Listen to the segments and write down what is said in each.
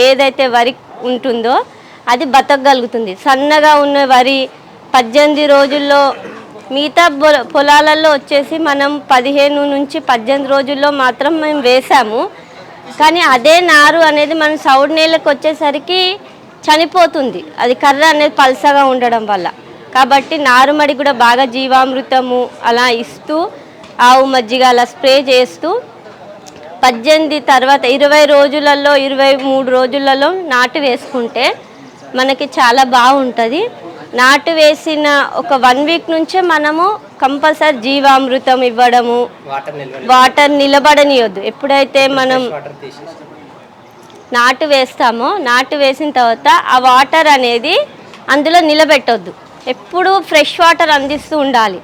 ఏదైతే వరి ఉంటుందో అది బతకగలుగుతుంది. సన్నగా ఉన్న వరి పద్దెనిమిది రోజుల్లో మిగతా పొలాలలో వచ్చేసి మనం పదిహేను నుంచి పద్దెనిమిది రోజుల్లో మాత్రం మేము వేసాము. కానీ అదే నారు అనేది మనం సౌడు నేలకు వచ్చేసరికి చనిపోతుంది. అది కర్ర అనేది పల్సగా ఉండడం వల్ల. కాబట్టి నారుమడి కూడా బాగా జీవామృతము అలా ఇస్తూ ఆవు మజ్జిగ అలా స్ప్రే చేస్తూ పద్దెనిమిది తర్వాత ఇరవై రోజులలో ఇరవై మూడు రోజులలో నాటు వేసుకుంటే మనకి చాలా బాగుంటుంది. నాటు వేసిన ఒక వన్ వీక్ నుంచే మనము కంపల్సరీ జీవామృతం ఇవ్వడము వాటర్ నిలబడనియొద్దు. ఎప్పుడైతే మనం నాటు వేస్తామో నాటు వేసిన తర్వాత ఆ వాటర్ అనేది అందులో నిలబెట్టొద్దు. ఎప్పుడు ఫ్రెష్ వాటర్ అందిస్తూ ఉండాలి.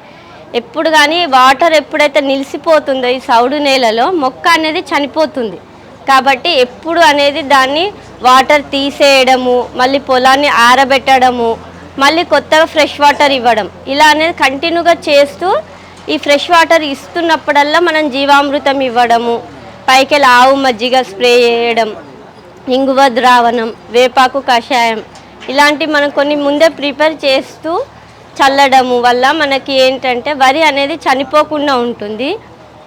ఎప్పుడు కానీ వాటర్ ఎప్పుడైతే నిలిసిపోతుందో ఈ సౌడు నేలలో మొక్క అనేది చనిపోతుంది. కాబట్టి ఎప్పుడు అనేది దాన్ని వాటర్ తీసేయడము మళ్ళీ పొలాన్ని ఆరబెట్టడము మళ్ళీ కొత్తగా ఫ్రెష్ వాటర్ ఇవ్వడం ఇలా అనేది కంటిన్యూగా చేస్తూ ఈ ఫ్రెష్ వాటర్ ఇస్తున్నప్పుడల్లా మనం జీవామృతం ఇవ్వడము పైకి ఆవు మజ్జిగ స్ప్రే చేయడం ఇంగువ ద్రావణం వేపాకు కషాయం ఇలాంటి మనం కొన్ని ముందే ప్రిపేర్ చేస్తూ చల్లడము వల్ల మనకి ఏంటంటే వరి అనేది చనిపోకుండా ఉంటుంది.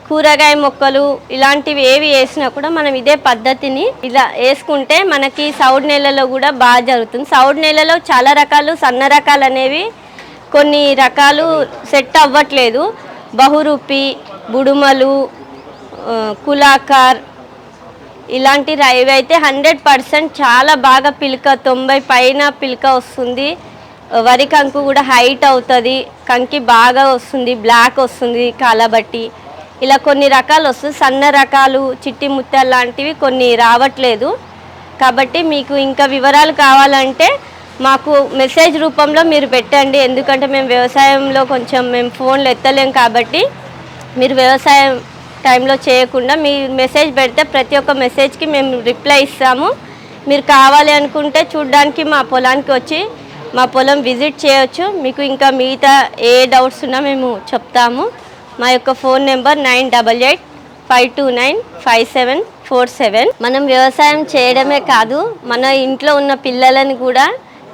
కూరగాయ మొక్కలు ఇలాంటివి ఏవి వేసినా కూడా మనం ఇదే పద్ధతిని ఇలా వేసుకుంటే మనకి సౌడ్ నెలలో కూడా బాగా జరుగుతుంది. సౌడ్ నెలలో చాలా రకాలు సన్న రకాలు అనేవి కొన్ని రకాలు సెట్ అవ్వట్లేదు. బహురూపి బుడుమలు కులాకార్ ఇలాంటి ఇవైతే అయితే హండ్రెడ్ పర్సెంట్ చాలా బాగా పిలక తొంభై పైన పిలక వస్తుంది. వరి కంకు కూడా హైట్ అవుతుంది కంకి బాగా వస్తుంది బ్లాక్ వస్తుంది కాలబట్టి. ఇలా కొన్ని రకాలు వస్తుంది. సన్న రకాలు చిట్టి ముత్యాలు లాంటివి కొన్ని రావట్లేదు. కాబట్టి మీకు ఇంకా వివరాలు కావాలంటే మాకు మెసేజ్ రూపంలో మీరు పెట్టండి. ఎందుకంటే మేము వ్యవసాయంలో కొంచెం మేము ఫోన్లు ఎత్తలేం కాబట్టి మీరు వ్యవసాయం టైంలో చేయకుండా మీ మెసేజ్ పెడితే ప్రతి ఒక్క మెసేజ్కి మేము రిప్లై ఇస్తాము. మీరు కావాలి అనుకుంటే చూడడానికి మా పొలానికి వచ్చి మా పొలం విజిట్ చేయొచ్చు. మీకు ఇంకా మిగతా ఏ డౌట్స్ ఉన్నా మేము చెప్తాము. మా యొక్క phone number nine double eight five two nine five seven four seven. మనం వ్యవసాయం చేయడమే కాదు మన ఇంట్లో ఉన్న పిల్లలని కూడా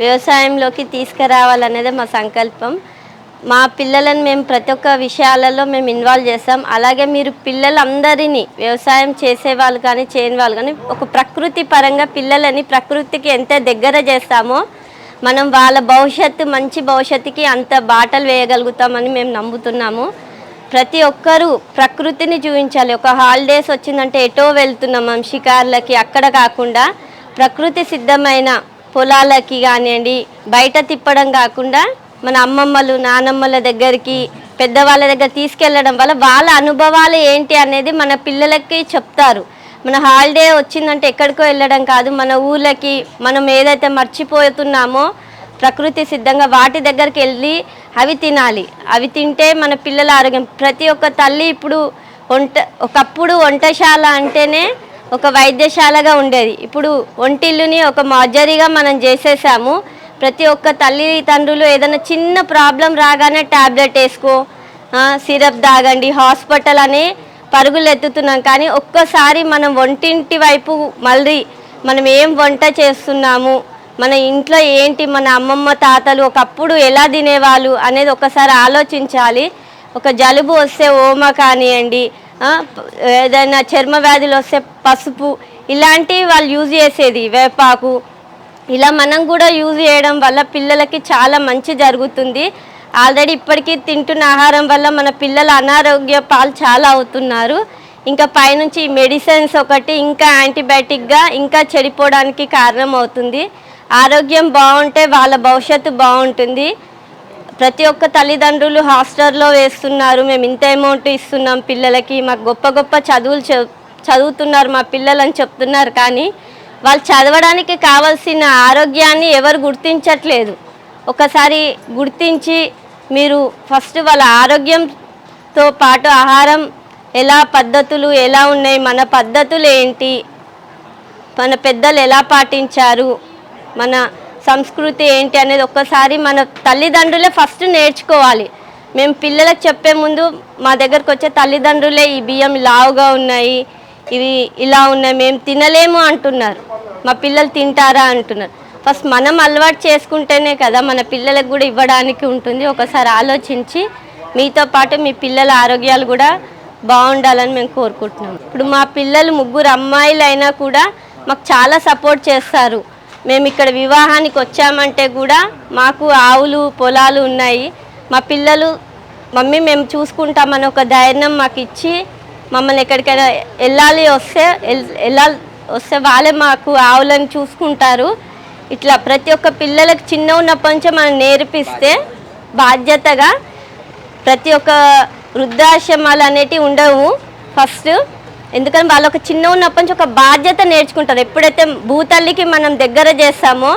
వ్యవసాయంలోకి తీసుకురావాలనేదే మా సంకల్పం. మా పిల్లలను మేము ప్రతి ఒక్క విషయాలలో మేము ఇన్వాల్వ్ చేస్తాం. అలాగే మీరు పిల్లలందరినీ వ్యవసాయం చేసేవాళ్ళు కానీ చేయని వాళ్ళు కానీ ఒక ప్రకృతి పరంగా పిల్లలని ప్రకృతికి ఎంత దగ్గర చేస్తామో మనం వాళ్ళ భవిష్యత్తు మంచి భవిష్యత్తుకి అంత బాటలు వేయగలుగుతామని మేము నమ్ముతున్నాము. ప్రతి ఒక్కరూ ప్రకృతిని చూపించాలి. ఒక హాలిడేస్ వచ్చిందంటే ఎటో వెళ్తున్నాం మనం షికార్లకి అక్కడ కాకుండా ప్రకృతి సిద్ధమైన పొలాలకి కానివ్వండి బయట తిప్పడం కాకుండా మన అమ్మమ్మలు నానమ్మల దగ్గరికి పెద్దవాళ్ళ దగ్గర తీసుకెళ్ళడం వల్ల వాళ్ళ అనుభవాలు ఏంటి అనేది మన పిల్లలకి చెప్తారు. మన హాలిడే వచ్చిందంటే ఎక్కడికో వెళ్ళడం కాదు మన ఊళ్ళకి మనం ఏదైతే మర్చిపోతున్నామో ప్రకృతి సిద్ధంగా వాటి దగ్గరికి వెళ్ళి అవి తినాలి. అవి తింటే మన పిల్లల ఆరోగ్యం. ప్రతి ఒక్క తల్లి ఇప్పుడు వంట ఒకప్పుడు వంటశాల అంటేనే ఒక వైద్యశాలగా ఉండేది. ఇప్పుడు ఒంటిల్లుని ఒక మర్జరీగా మనం చేసేసాము. ప్రతి ఒక్క తల్లిదండ్రులు ఏదైనా చిన్న ప్రాబ్లం రాగానే ట్యాబ్లెట్ వేసుకో సిరప్ తాగండి హాస్పిటల్ అనే పరుగులు ఎత్తుతున్నాం కానీ ఒక్కసారి మనం వంటింటి వైపు మళ్ళీ మనం ఏం వంట చేస్తున్నాము? మన ఇంట్లో ఏంటి? మన అమ్మమ్మ తాతలు ఒకప్పుడు ఎలా తినేవాళ్ళు అనేది ఒకసారి ఆలోచించాలి. ఒక జలుబు వస్తే ఓమ కానివ్వండి ఏదైనా చర్మ వ్యాధులు వస్తే పసుపు ఇలాంటివి వాళ్ళు యూజ్ చేసేది. వేపాకు ఇలా మనం కూడా యూజ్ చేయడం వల్ల పిల్లలకి చాలా మంచి జరుగుతుంది. ఆల్రెడీ ఇప్పటికీ తింటున్న ఆహారం వల్ల మన పిల్లల అనారోగ్య పాలు చాలా అవుతున్నారు. ఇంకా పైనుంచి మెడిసిన్స్ ఒకటి ఇంకా యాంటీబయాటిక్గా ఇంకా చెడిపోవడానికి కారణం అవుతుంది. ఆరోగ్యం బాగుంటే వాళ్ళ భవిష్యత్తు బాగుంటుంది. ప్రతి ఒక్క తల్లిదండ్రులు హాస్టల్లో వేస్తున్నారు. మేము ఇంత అమౌంట్ ఇస్తున్నాం పిల్లలకి. మాకు గొప్ప గొప్ప చదువులు చదువుతున్నారు మా పిల్లలని చెప్తున్నారు కానీ వాళ్ళు చదవడానికి కావాల్సిన ఆరోగ్యాన్ని ఎవరు గుర్తించట్లేదు. ఒకసారి గుర్తించి మీరు ఫస్ట్ వాళ్ళ ఆరోగ్యంతో పాటు ఆహారం ఎలా పద్ధతులు ఎలా ఉన్నాయి మన పద్ధతులు ఏంటి మన పెద్దలు ఎలా పాటించారు మన సంస్కృతి ఏంటి అనేది ఒక్కసారి మన తల్లిదండ్రులే ఫస్ట్ నేర్చుకోవాలి. మేము పిల్లలకు చెప్పే ముందు మా దగ్గరకు వచ్చే తల్లిదండ్రులే ఈ బియ్యం లావుగా ఉన్నాయి ఇవి ఇలా ఉన్నాయి మేము తినలేము అంటున్నారు. మా పిల్లలు తింటారా అంటున్నారు. ఫస్ట్ మనం అలవాటు చేసుకుంటేనే కదా మన పిల్లలకు కూడా ఇవ్వడానికి ఉంటుంది. ఒకసారి ఆలోచించి మీతో పాటు మీ పిల్లల ఆరోగ్యాలు కూడా బాగుండాలని మేము కోరుకుంటున్నాం. ఇప్పుడు మా పిల్లలు ముగ్గురు అమ్మాయిలు అయినా కూడా మాకు చాలా సపోర్ట్ చేస్తారు. మేము ఇక్కడ వివాహానికి వచ్చామంటే కూడా మాకు ఆవులు పొలాలు ఉన్నాయి. మా పిల్లలు మమ్మీ మేము చూసుకుంటామని ఒక ధైర్యం మాకు ఇచ్చి మమ్మల్ని ఎక్కడికైనా వెళ్ళాలి వస్తే వెళ్ళాలి వస్తే వాళ్ళే మాకు ఆవులను చూసుకుంటారు. ఇట్లా ప్రతి ఒక్క పిల్లలకు చిన్న ఉన్నప్పటి నుంచి మనం నేర్పిస్తే బాధ్యతగా ప్రతి ఒక్క వృద్ధాశ్రమాలు అనేటివి ఉండవు ఫస్ట్. ఎందుకంటే వాళ్ళు ఒక చిన్న ఉన్నప్పటి నుంచి ఒక బాధ్యత నేర్చుకుంటారు. ఎప్పుడైతే భూతల్లికి మనం దగ్గర చేస్తామో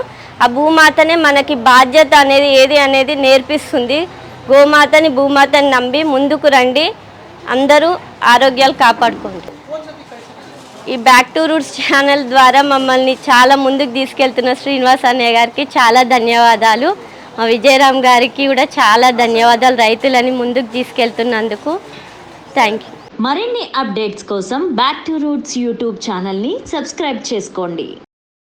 ఆ భూమాతనే మనకి బాధ్యత అనేది ఏది అనేది నేర్పిస్తుంది. గోమాతని భూమాతని నమ్మి ముందుకు రండి. అందరూ ఆరోగ్యాలు కాపాడుకుంటారు ఈ బ్యాక్ టు రూట్స్ ఛానల్ ద్వారా మమ్మల్ని చాలా ముందుకు తీసుకెళ్తున్న శ్రీనివాస్ అన్నయ్య గారికి చాలా ధన్యవాదాలు. మా విజయరామ్ గారికి కూడా చాలా ధన్యవాదాలు రైతులని ముందుకు తీసుకెళ్తున్నందుకు. థ్యాంక్ యూ మరిన్ని అప్డేట్స్ కోసం బ్యాక్ టు రూట్స్ యూట్యూబ్ ఛానల్ని సబ్స్క్రైబ్ చేసుకోండి.